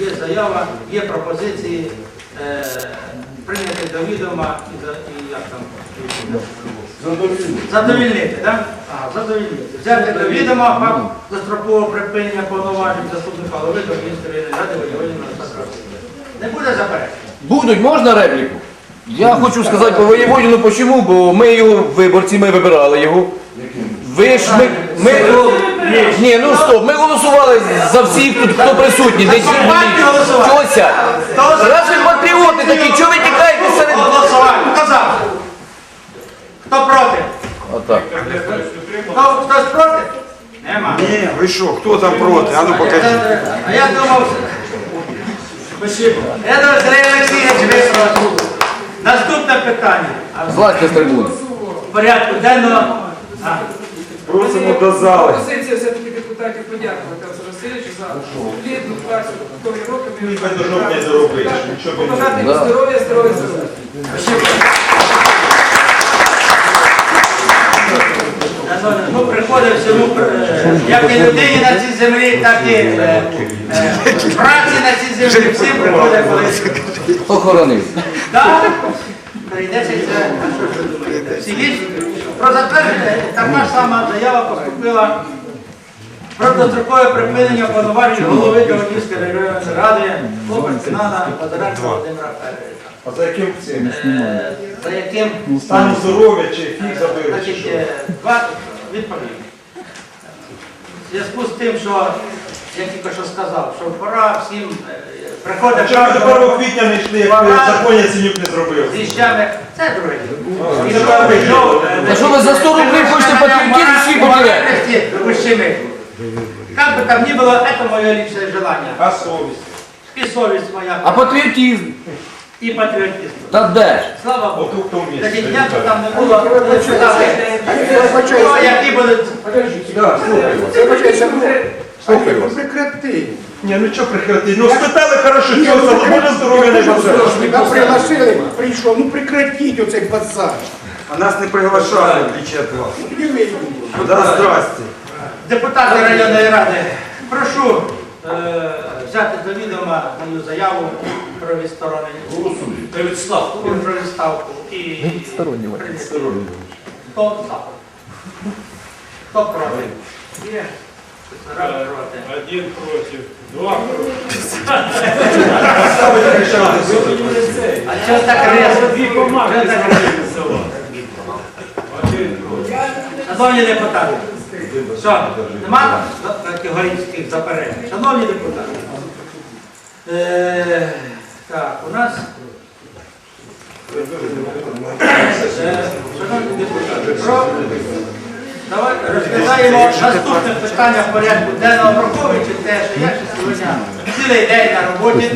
Є заява, є пропозиції е, прийняти до відома і, за- і як там задовільнити, так? Ага, задовільнити. Взяти до відома факт дострокового припинення повноважень заступника голови до міністра ради воєводіна Не буде заперечень. Будуть, можна репліку? Я хочу сказати по воєводіну, почому, бо ми його виборці, ми вибирали його. Ви ж ми. ми ні, ну стоп, ми голосували за всіх тут, хто присутній. Десь партію. Чого сядь? Раз ви патріоти такі, чого ви тікаєте серед. Голосування. Хто за? Хто проти? Отак. Хто, хтось проти? Нема. Ні, ви що, хто там проти? А ну покажіть. А я думав, Спасибо. Я думав, Сергій Олексійович висновок. Наступне питання. Злазьте з трибуни. В порядку денного. А, Просимо до зали. Пропозиція все-таки депутатів подякувати Олександру Васильовичу за плідну працю довгі роки. Хай до жовтня нічого не Побажати йому здоров'я, здоров'я, здоров'я. Ну, приходить всьому, е, як і людині на цій землі, так і е, е, праці на цій землі. Всім приходить колись. Охоронив. Так, прийдеться це. Всі вічні? Про затвердження така ж сама заява поступила про дострокове припинення повноважень голови Київської районної ради Лоберцинана Федоренка Володимира Федоровича. А за яким цим? Е, За яким Стану здоров'я чи фіг забили? чи Значить, що? е, два відповіді. В зв'язку з тим, що я тільки що сказав, що пора всім е, приходить А чого ви до 1 час квітня не йшли, як ви законі Синюк не зробив? з віщами. Це друге. діло. О, І це що правда. ви, що, е, А що ви за 100 рублів хочете патріотизм свій потеряти? моральности ущемить. Как бы там ни было, это мое личное желание. А совість? И совесть моя, А патріотизм? и патриотизм. Та де ж? Слава Богу. Отут в тому місці. Тоді дня, що там не було, ви сказали, хто, які будуть Слухай вас. Прекрати. Ні, ну що прекратити? Ну спитали хорошо, що за може здоров'я не бажає. Тебя пригласили, прийшов. Ну прекратіть оцей базар. А нас не приглашали, в отличие вас. Ну, не. Да, здрасте. депутати районної ради. Прошу е, взяти до відома мою заяву про відсторонення. Про відставку. Про відставку. І прийняти. Хто за? Хто проти? Є. Проти. Один против, два против. А чого так резко? Дві команди зробили Один против. Шановні депутати, що, нема категоричних заперечень? Шановні депутати, е, так, у нас, е, шановні депутати, про, давайте розглядаємо наступне питання в порядку денного, враховуючи те, що я ще сьогодні цілий день на роботі.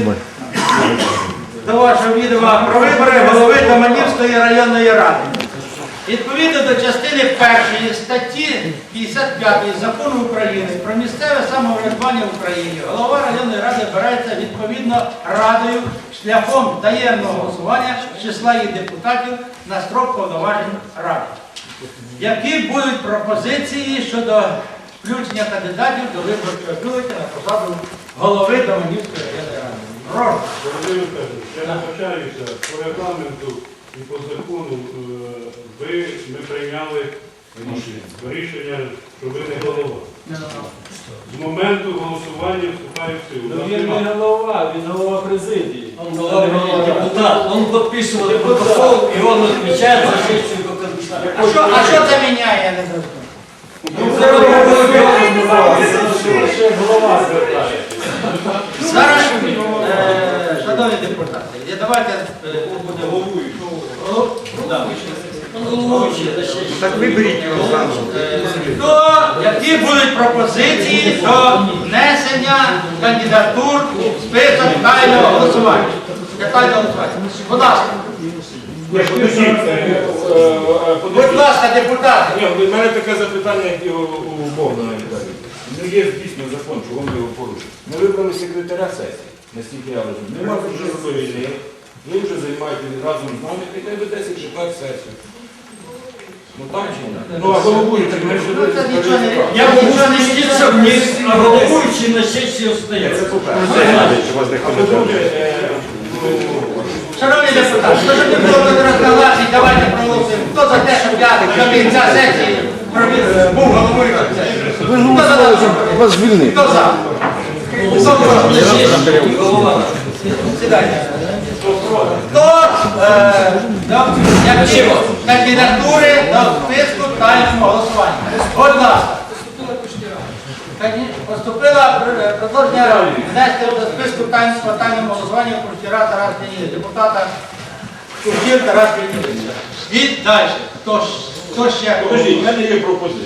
До вашого відома про вибори голови Доманівської районної ради. Відповідно до частини першої статті 55 закону України про місцеве самоврядування в Україні, голова районної ради обирається відповідно радою шляхом таємного голосування числа її депутатів на строк повноважень ради. Які будуть пропозиції щодо включення кандидатів до виборчого бюлетня на посаду голови Доманівської районної ради? Прошу. Володимир я навчаюся по регламенту і по закону. е, Ви, ми прийняли рішення, що ви не голова. З моменту голосування вступає в силу. Ну він не голова, він голова президії. Он главный депутат, он подписывал протокол, и он отвечает за. А що, а що це міняє, я не зрозумів? Звертається. Зараз, е, шановні депутати, я давайте е, головуючи. Он головующий на. Так виберіть його заново. Хто, які будуть пропозиції до внесення кандидатур у список тайного голосування? Для тайного голосування. Будь ласка, Ні, подождіть, е, е, е, будь ласка, депутати. Ні, у мене таке запитання, як і у у Богдана Віталія. Ну є дійсно закон, чого ми його порушили. Ми вибрали секретаря сесії, наскільки я розумію. Нема вже задовільний. Ви вже займаєте разом з нами, хоча б 10 чекати сесію. Ну там чи ні? Ну а головуючий, ми ж Ну, це Я можу не стільця вниз, а головуючий на сесії остається. А по-друге, е, ну, Шановні депутати, що ж не було розголошень, давайте проголосуємо. Хто за те, щоб я до кінця сесії провів- був головуючим сесії? Ви Хто за голосували, те, щоб вас звільнити. Хто за? Хто проти? Голова. Сідайте. Хто е, які кандидатури до списку тайного голосування? Будь ласка. Поступила е, предложення внести до списку тайного тайного голосування Куртіра Тарас Леонідович, депутата Куртір Тарас Леонідович. І далі. Хто, ж- хто ще? Подождіть, в мене є пропозиція.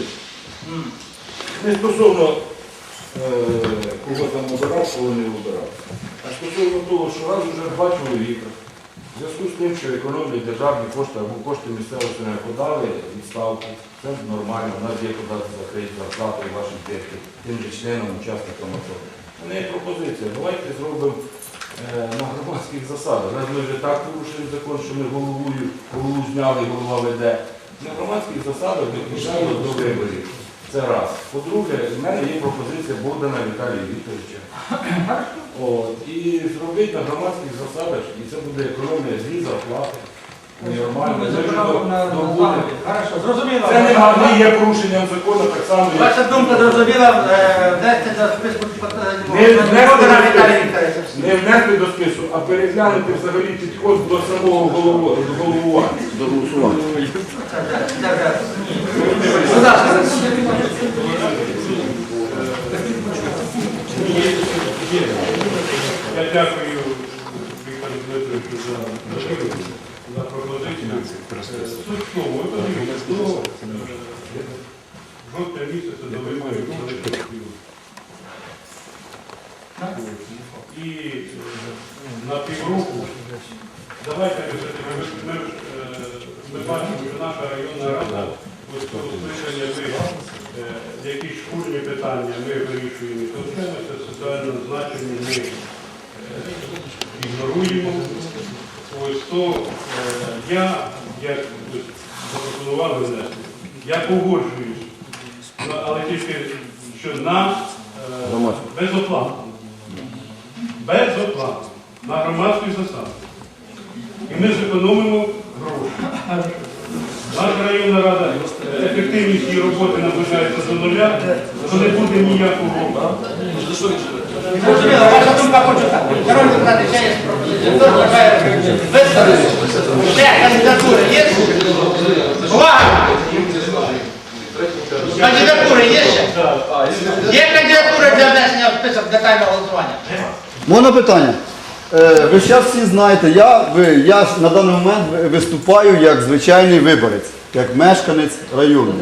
Не стосовно е, кого там обирав, кого не обирав. А стосовно того, що раз вже два чоловіка, в зв'язку з тим, що економлять державні кошти або кошти місцевого не подали відставку, це нормально, у нас є подати закриті зарплату вашим тим, же членам, учасникам АТО. У є пропозиція, давайте зробимо е, на громадських засадах. Раз ми вже так порушили закон, що ми головою, голову зняли, голова веде. На громадських засадах допущаємо до виборів. Це раз. По-друге, в мене є пропозиція Богдана Віталія Вікторовича. От, і зробити на громадських засадах, і це буде економія злі зарплати. Нормально. Зрозуміло. Це не, є порушенням закону, так само як Ваша думка зрозуміла, е, внести до списку Не внести Богдана до Віталія списку. Вікторовича. не внести до спису, а переглянути взагалі підход до самого голову- до головування. Я дякую Віктору Дмитровичу за, за пропозицію. Суть в подивіться, до е, жовтня місяця до пів. І е, на півроку давайте е, ми бачимо, що наша районна рада ось е, якісь шкурні питання ми вирішуємо. То це соціально значення ми е, ігноруємо. Ось то е, я, як запропонував я погоджуюсь, Ну, але тільки що на е, безоплатно. Безоплатно. На громадських засадах. І ми зекономимо гроші. Наша районна рада, е, ефективність її роботи наближається до нуля, то не буде ніякого. Зрозуміло, ваша думка хочу так. Шановні депутати, ще є пропозиція. Хто бажає виставити? Ще кандидатури є? Увага! Кандидатури є ще? Є кандидатури для внесення в список детального голосування? Можна питання? Е, ви зараз всі знаєте, я, ви, я на даний момент виступаю як звичайний виборець, як мешканець району.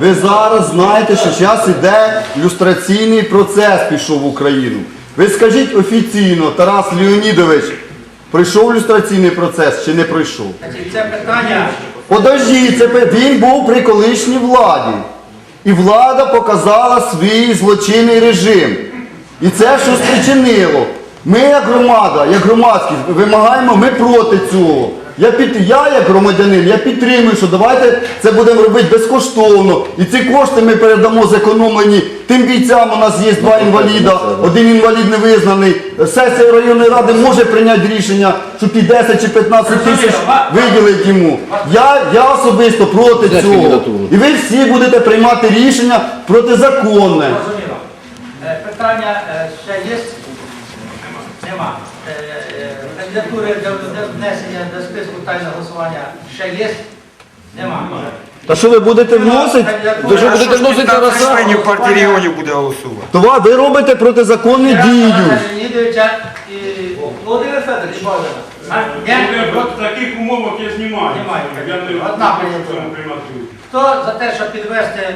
Ви зараз знаєте, що зараз іде люстраційний процес пішов в Україну. Ви скажіть офіційно, Тарас Леонідович, пройшов люстраційний процес чи не пройшов? Це питання. Подождіть, це він був при колишній владі. І влада показала свій злочинний режим. І це що спричинило. Ми, як громада, як громадськість, вимагаємо, ми проти цього. Я, під, я як громадянин, я підтримую, що давайте це будемо робити безкоштовно. І ці кошти ми передамо зекономлені тим бійцям. У нас є два інваліда, один інвалід не визнаний. Сесія районної ради може прийняти рішення, що ті 10 чи 15 тисяч виділить йому. Я, я особисто проти цього. І ви всі будете приймати рішення протизаконне. Е, Питання е, ще є? Нема. Кандидатури для внесення до списку тайного голосування ще є? Нема. Та що ви будете вносити? Ви що будете вносити Тараса? членів партії регіонів буде голосувати. То ви- ви робите протизаконні дію. Леонідовича і Володимир Федорович Богдана. А? Ні? В таких умовах я знімаю. Знімаю. Я не Одна хочу в цьому приймати. Хто за те, щоб підвести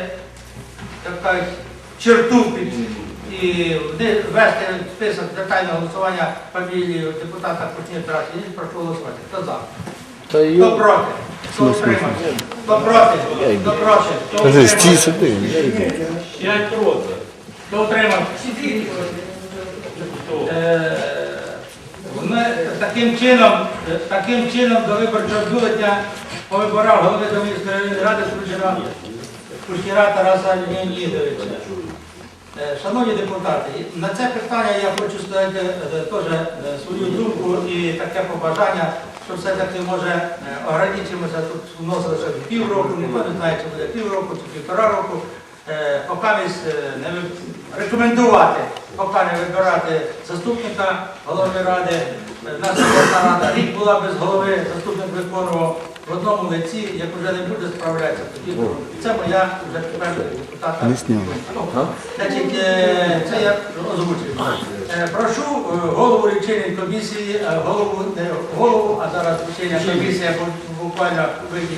так кажуть, черту під і ввести список детального голосування фамілію депутата Кушнір Тараса Леонідовича, прошу голосувати. Хто за? Хто проти? Хто утримався? Хто проти? Хто проти? Хто утримався? П'ять проти. Хто утримався? Е, Ми таким чином, таким чином до виборчого бюлетня по виборах голови до міської ради Кучера, Кучера Тараса Леонідовича. Е, Шановні депутати, на це питання я хочу сказати е, теж е, свою думку і таке побажання, що все-таки може ограничимося тут вносилося півроку, ніхто не знає, чи буде півроку, чи півтора року. Поки не рекомендувати, поки не вибирати заступника голови ради. В обласна рада рік була без голови, заступник виконував в одному лиці, як вже не буде справлятися, тоді це моя вже тепер депутата. Е, це я озвучив. Е, Прошу е, голову лічильної комісії, голову, не голову, а зараз лічильна комісія бу- буквально вийде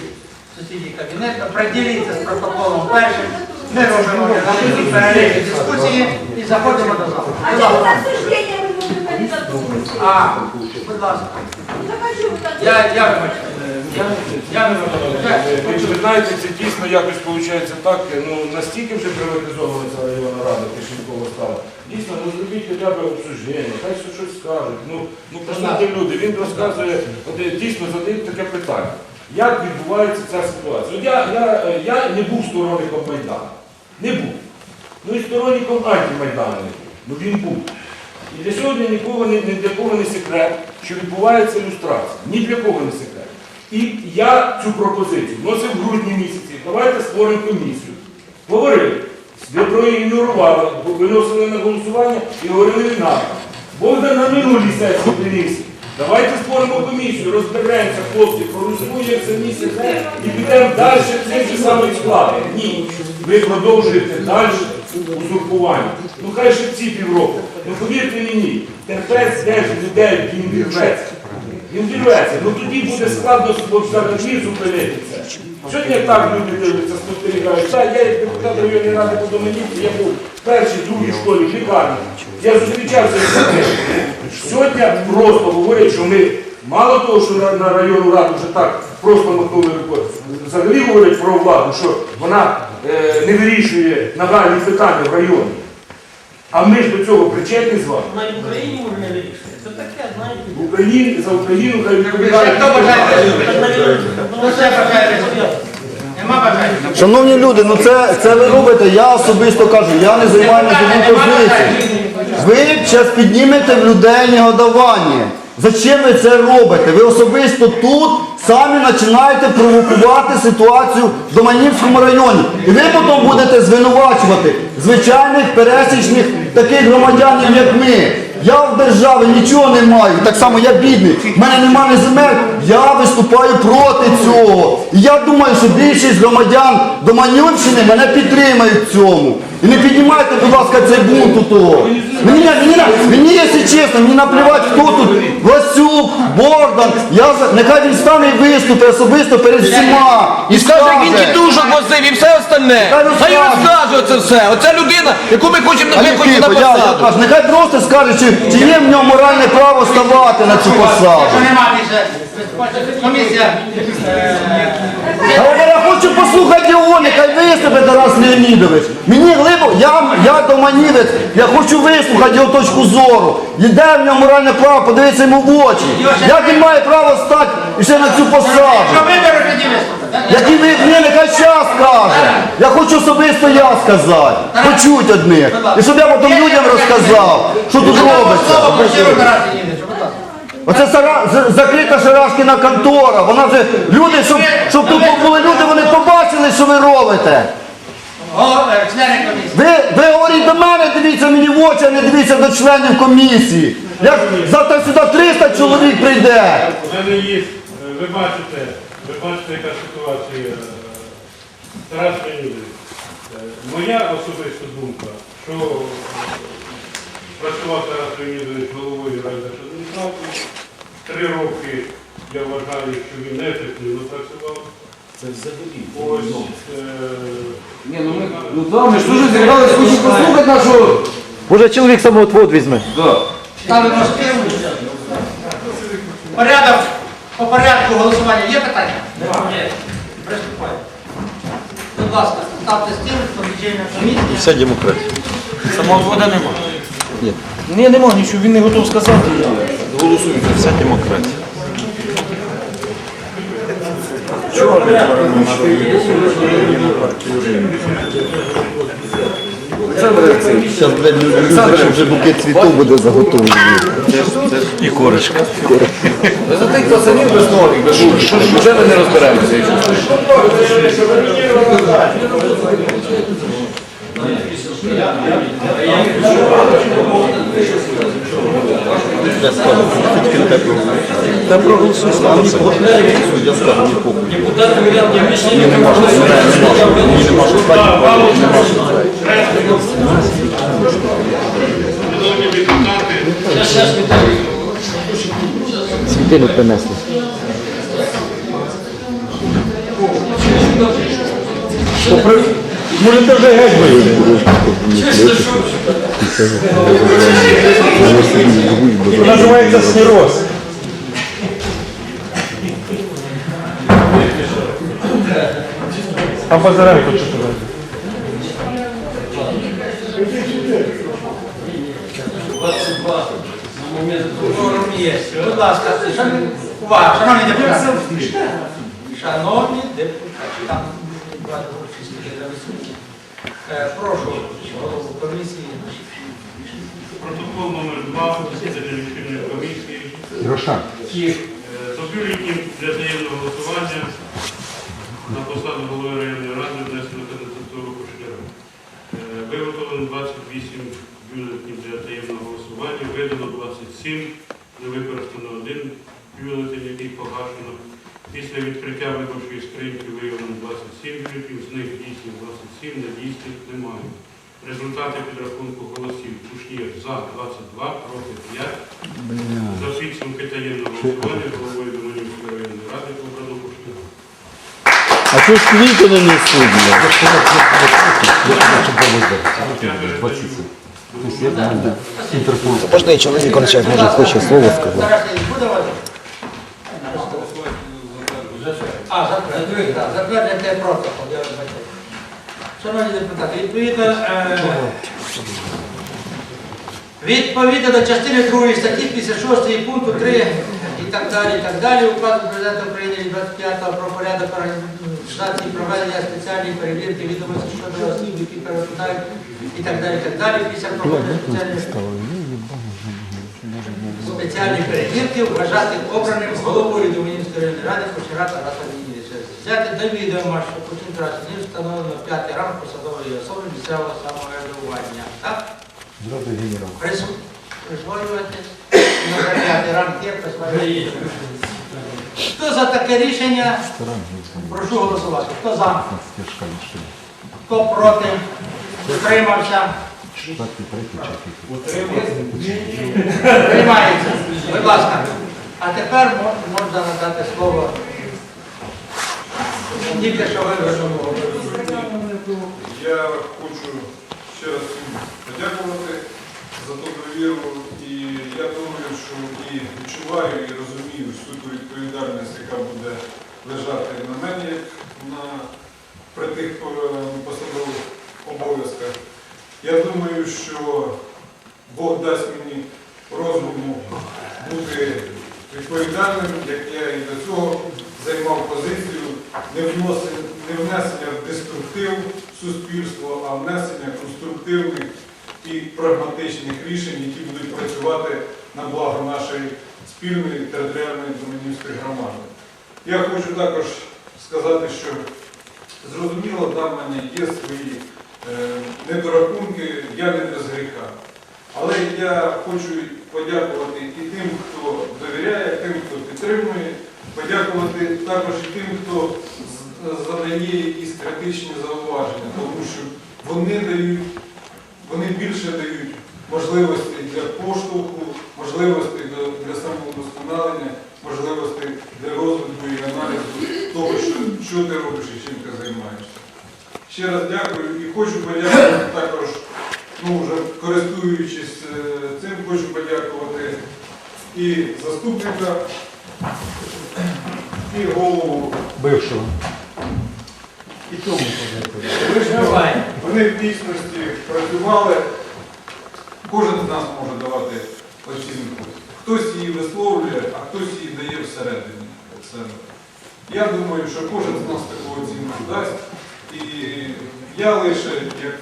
в сусідній кабінет, приділіться з протоколом першим. Ми робимо переліки дискусії і заходимо до залу. А Будь это ласка. обсуждение можете. А, будь ласка. Я хочу вот так. Я, вибачаю. Я. Ви знаєте, це дійсно якось виходить так, ну настільки вже приватизована ця районна рада Кишенькова стала. Дійсно, ну зробіть хоча б обсуждення, хай що щось скажуть. Ну, ну послухайте люди, він розказує, от, е, дійсно задає таке питання. Як відбувається ця ситуація? От я, я, е, я не був сторонником Майдану. Не був. Ну і сторонником антимайдану не був. Ну він був. І для сьогодні нікого не, ні для кого не секрет, що відбувається люстрація. Ні для кого не секрет. І я цю пропозицію вносив в грудні місяці. Давайте створимо комісію. Говорили. Ви проігнорували, виносили на голосування і говорили надо. Богдан на минулій сесії приніс. Давайте створимо комісію, розберемося, хлопці, проголосуємо це місяць і підемо далі цим же самим складом. Ні. Ви продовжуєте далі узурпування. Ну хай ще ці півроку. Ну повірте мені, терпець теж людей він вірветься. Вірветься. Ну тоді буде складно взагалі зупинити це. Сьогодні так люди дивляться, спостерігають. Так, я як депутат районної ради по Доманівці, я був в першій, другій школі, в лікарні. Я зустрічався з людьми. Сьогодні просто говорять, що ми мало того, що на, на районну раду вже так просто махнули рукою, взагалі говорять про владу, що вона е, не вирішує нагальні питання в районі. А ми ж до цього причетні з вами. В Україні може не вирішити. Це таке, знаєте. В Україні за Україну хай відповідає. хто бажає виступити? Хто ще бажає виступити? Нема бажаючих? Шановні люди, ну це, це ви робите, я особисто кажу, я не займаю живу позицію. Ви зараз піднімете в людей негодування. Зачем ви це робите? Ви особисто тут самі починаєте провокувати ситуацію в Доманівському районі. І ви потім будете звинувачувати звичайних пересічних таких громадянів, як ми. Я в державі нічого не маю, так само я бідний. В мене немає земель. Я виступаю проти цього. І я думаю, що більшість громадян Доманівщини мене підтримають в цьому. І не піднімайте, будь ласка, цей бунт у того. Мені, мені, мені, якщо чесно, мені наплівати, хто тут Васюк, Богдан. Я, за- нехай він стане і виступить особисто перед всіма. І скаже, як він тітушок возив і все остальне. Хай Хай розкаже. розкаже оце все. Оця людина, яку ми хочемо виконати на тихо, я, я посаду. кажу, нехай просто скаже, чи, чи є в нього моральне право ставати на цю посаду. Якщо нема більше комісія. е, Але я хочу послухати його, нехай виступить Тарас Леонідович. Мені глибо, я, я доманівець, я хочу вислухати його точку зору. Де в нього моральне право, подивитися йому в очі. Як він має право стати ще на цю посаду? Якщо виберуть, тоді виступить. Який ви ні, нехай час каже. Я хочу особисто я сказати. Почуть одних. І щоб я потім людям розказав, що тут Слово робиться. Тарас Леонідович. Оце сара, з- закрита Шарашкіна контора. Вона вже люди, щоб, щоб тут були люди, вони побачили, що ви робите. Е, Члени комісії. Ви, ви говоріть до мене, дивіться мені в очі, а не дивіться до членів комісії. Як завтра сюди 300 чоловік прийде. У мене є, е, ви бачите, ви бачите, яка ситуація. е, Тарас Леонідович, е, моя особиста думка, що е, працював Тарас Леонідович головою райдержадміністрації. Три роки я вважаю, що він ефективно працював. Це взагалі. Ось, е, Ні, ну ми, ну да, ми ж дуже зібрались, хочемо послухати нашого. Може чоловік самоотвод візьме. Да. Ставимо. Порядок, по порядку голосування є питання? Немає. Приступаємо. Будь ласка, ставте стіл, помічення комісії. Вся демократія. Самоотвода немає. Ні, нема нічого, він не готов сказати. Голосуємо. Вся демократія. Зараз, вже букет цвітів буде заготовлений. Ви за тих пацанів без ноги, без вже ми не розберемося. я. Та проголосуй сам. Я скажу, мені похуй. Рішення не Мені нема що стати, нема що це. Шановні депутати, Я ще ж не так. Можете вже геть вийти. Називається сніроз. А Базаренко що туди? Форум є. Будь ласка, шановні- увага, шановні депутати. Шановні депутати, там два числі для висунути. Е, Прошу голову комісії. Протокол номер 2 засідання лічильної комісії. Е, З бюлетнів для таємного голосування на посаду голови районної ради внесено кандидатуру Кушнєра. Е, Виготовлено 28 бюлетнів для таємного голосування, видано 27, не використано один бюлетень, який погашено. Після відкриття виборчої скриньки виявлено 27 бюлетнів, з них дійсних 27, недійсних немає. Результати підрахунку голосів Кушнір за 22, проти 5. За підсумки таємного голосування головою Доманівської районної ради обрано Кушніра. А що ж квіти блядь? Я передаю Можна чоловік кончать, може хоче слово сказати. А, затвердити, протокол. Шановні депутати, відповідно, е, відповідно до частини 2 статті 56 пункту 3 і так далі, і так далі, указу Президента України від 25 про порядок організації проведення спеціальної перевірки відомості щодо осіб, які перебувають і так далі, і так далі, після проведення спеціальної спеціальні перевірки вважати обраним головою Домінської районної ради Кочера Тараса Лінійовича. Взяти до відома, що Тарас Лінійович встановлено п'ятий ранг посадової особи місцевого самоврядування. Так? Прису- Присвоювати на п'ятий ранг є присвоювати. Хто за таке рішення? Прошу голосувати. Хто за? Хто проти? Утримався? Приймається. Будь ласка. А тепер можна надати слово. Тільки що. Я хочу ще раз подякувати за ту довіру. І я думаю, що і відчуваю, і розумію всю ту відповідальність, яка буде лежати на мені на, при тих посадових обов'язках. Я думаю, що Бог дасть мені розуму бути відповідальним, як я і до цього займав позицію не внесення в деструктив суспільства, а внесення конструктивних і прагматичних рішень, які будуть працювати на благо нашої спільної територіальної Доманівської громади. Я хочу також сказати, що зрозуміло, там мене є свої е, недорахунки, я не без гріха. Але я хочу подякувати і тим, хто довіряє, тим, хто підтримує, подякувати також і тим, хто задає якісь критичні зауваження, тому що вони дають, вони більше дають можливостей для поштовху, можливостей до- для самовдосконалення, можливостей для розвитку і аналізу того, що, що ти робиш і чим ти займаєшся. Ще раз дякую і хочу подякувати також, ну вже користуючись е, цим, хочу подякувати і заступника, і голову. Бившого. І тому. Вони в дійсності працювали. Кожен з нас може давати оцінку. Хтось її висловлює, а хтось її дає всередині. Я думаю, що кожен з нас таку оцінку дасть. І я лише, як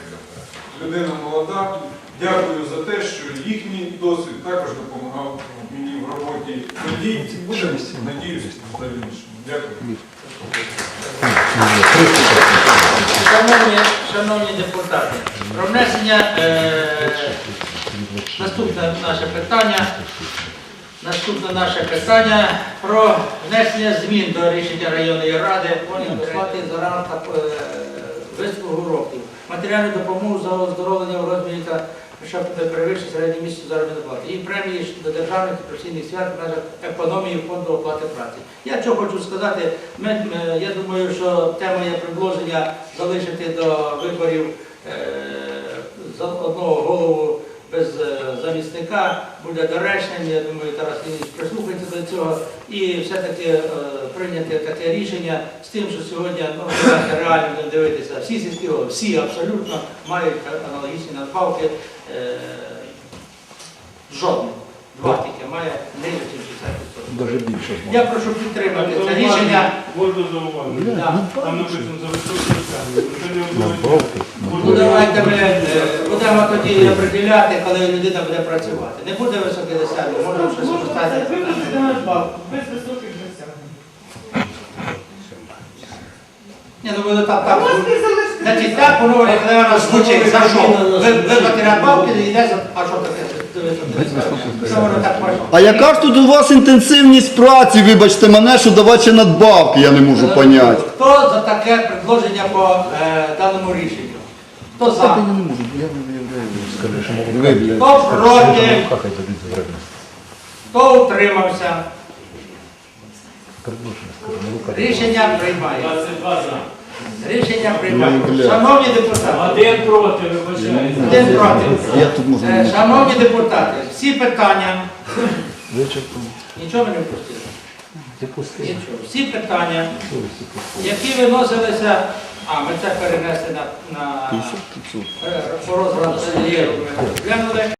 людина молода, дякую за те, що їхній досвід також допомагав в роботі тоді, надіюсь, в дальнішому. Дякую. Шановні, шановні депутати, про внесення е, наступне наше питання. Наступне наше питання про внесення змін до рішення районної ради про сплати за рамка вислугу років. Матеріальну допомогу за оздоровлення в розмірі та що не перевищить середній місяць заробітної плати. І премії до державних професійних свят в межах економії фонду оплати праці. Я що хочу сказати, ми, е, я думаю, що тема є предложення залишити до виборів е, одного голову без е, замісника буде доречним. Я думаю, Тарас Леонідович прислухається до цього і все-таки е, прийняти таке рішення з тим, що сьогодні ну, реально дивитися, всі сільські голови, всі абсолютно мають аналогічні надбавки. Е, жодний. Два тільки має нижче, ніж 60%. Дуже більше. Я прошу підтримати це рішення. Можна зауважити. Там написано за високі. Ну, давайте ми е, будемо тоді определяти, коли людина буде працювати. Не буде високих досягнень, можемо щось без високих досягнень. Ні, ну ви так так. Значить, так воно коли вона звучить, за що? Ви виплати надбавки і йде за. А що таке? Що воно так? А яка ж тут у вас інтенсивність праці, вибачте мене, що давати надбавки, я не можу поняти. Хто за таке предложення по е, даному рішенню? Хто за? Хто проти? Хто утримався? Рішення приймає. 22 за. Рішення приймає. Шановні депутати, Один проти, вибачайте. один проти. Я тут можу. Е, Шановні депутати, всі питання. Нічого ми не впустили. Нічого. Всі питання, які виносилися, а ми це перенесли на, на е, по розгляду. Глянули.